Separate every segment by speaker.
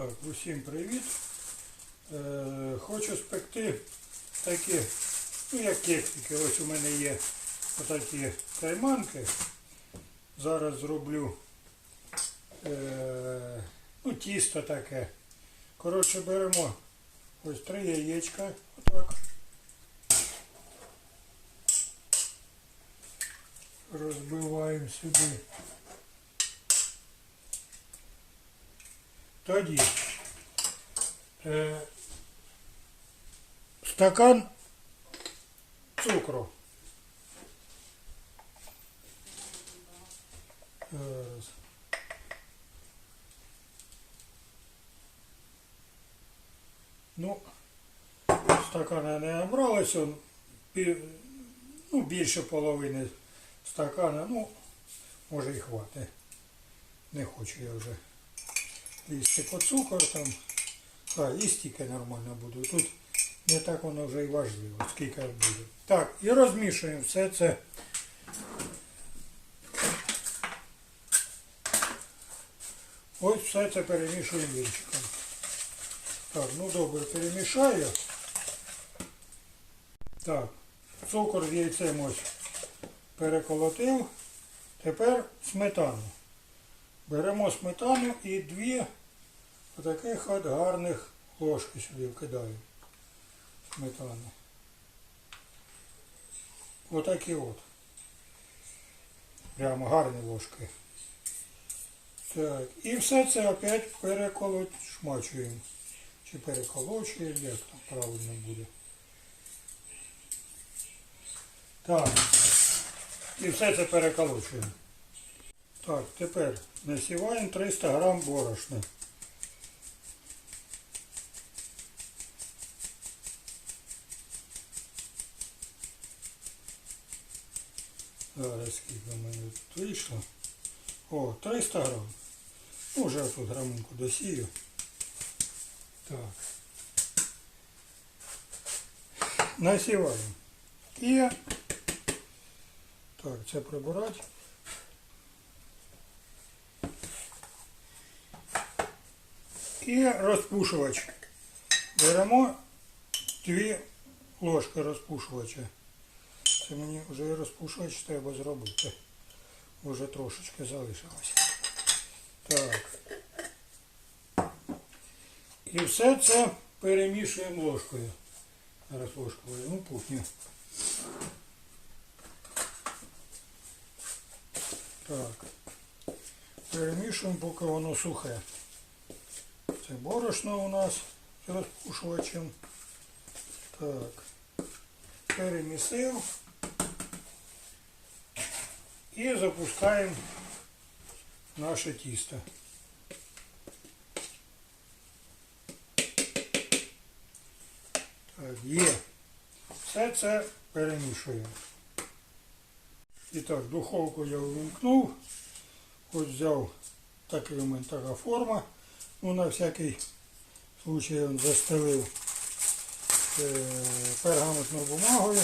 Speaker 1: Так, усім привіт. Е, хочу спекти такі, ну як кексики. Ось у мене є отакі кайманки. Зараз зроблю е, ну, тісто таке. Коротше, беремо ось три яєчка. Отак. Розбиваємо сюди. Тоді е, стакан цукру. Зараз. Ну, стакана не набралося, он ну, більше половини стакана, ну, може і хватить. Не хочу я вже по цукор там. А, і стільки нормально буде. Тут не так воно вже і важливо, скільки буде. Так, і розмішуємо все це. Ось все це перемішуємо вінчиком. Так, ну добре, перемішаю. Так, цукор з яйцем ось переколотив. Тепер сметану. Беремо сметану і дві отаких от гарних ложки сюди вкидаю. Сметани. Отакі от. Прямо гарні ложки. Так. І все це опять переколочмачуємо. Чи переколочуємо, як там правильно буде. Так. І все це переколочуємо. Так, тепер насіваємо 300 грам борошна. Зараз скільки в мене тут вийшло. О, 300 грам. Ну, вже тут грамунку досію. Так. Насіваємо. І так, це прибирати. І розпушувач. Беремо дві ложки розпушувача. Це мені вже розпушувач треба зробити. Вже трошечки залишилось. Так. І все це перемішуємо ложкою. Зараз ложку візьму пухню. Так. Перемішуємо, поки воно сухе. Це борошно у нас з розпушувачем. Так. Перемісив. І запускаємо наше тісто. Так, є. Все це перемішуємо. І так, духовку я увімкнув. Ось взяв такий у мене така форма. Ну, на всякий случай я застелив е, пергаментною бумагою.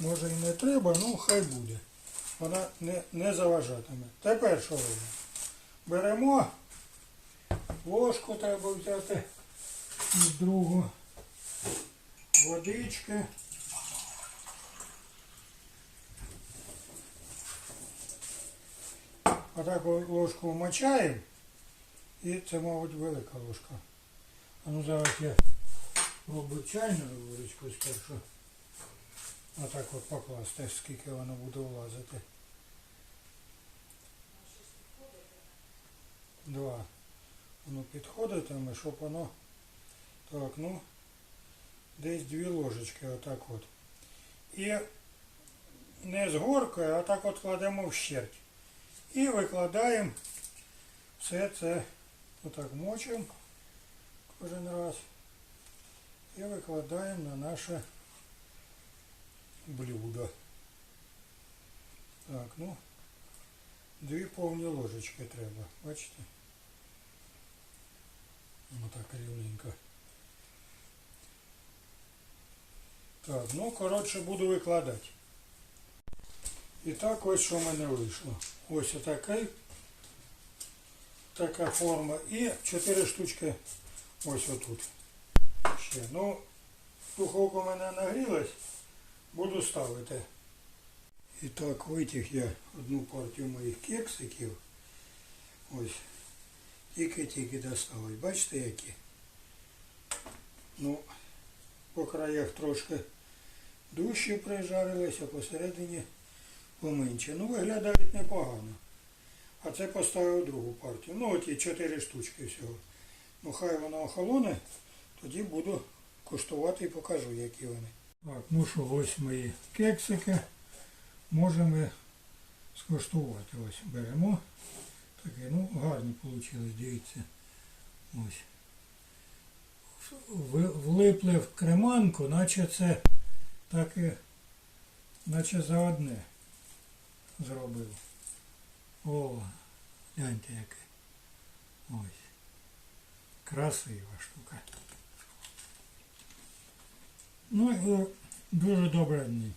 Speaker 1: Може і не треба, ну хай буде. Вона не, не заважатиме. Тепер що робимо? Беремо ложку треба взяти і другу водички. Отак ложку вмочаємо. І це, мабуть, велика ложка. А ну зараз я роблю чайну водичку спершу. Отак от покласти, скільки воно буде влазити. Два. Воно підходитиме, щоб воно. Так, ну, десь дві ложечки отак от. І не з горкою, а так от кладемо вщерть. І викладаємо все це отак мочимо кожен раз. І викладаємо на наше блюдо. Так, ну, дві повні ложечки треба, бачите? Ну так рівненько. Так, ну коротше буду викладати. І так ось що в мене вийшло. Ось отакий така форма. І 4 штучки ось отут. Ще. Ну, духовка у мене нагрілась, буду ставити. І так, витяг я одну партію моїх кексиків. Ось. Тільки-тільки досталось. Бачите які? Ну, по краях трошки дужче прижарились, а посередині поменше. Ну, виглядають непогано. А це поставив другу партію. Ну, оті чотири штучки всього. Ну, хай воно охолоне, тоді буду куштувати і покажу, які вони. Так, ну що, ось мої кексики. Можемо скуштувати. Ось беремо. Такі, ну, гарні вийшли, дивіться. Ось. Влипли в креманку, наче це так і, наче за одне зробив. О, гляньте яке. Ось. Красива штука. Ну і дуже добре дні.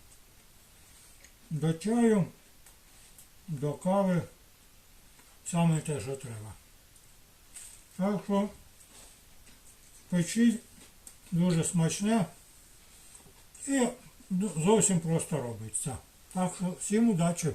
Speaker 1: До чаю, до кави, саме те, що треба. Так що печіть дуже смачне і зовсім просто робиться. Так що всім удачі!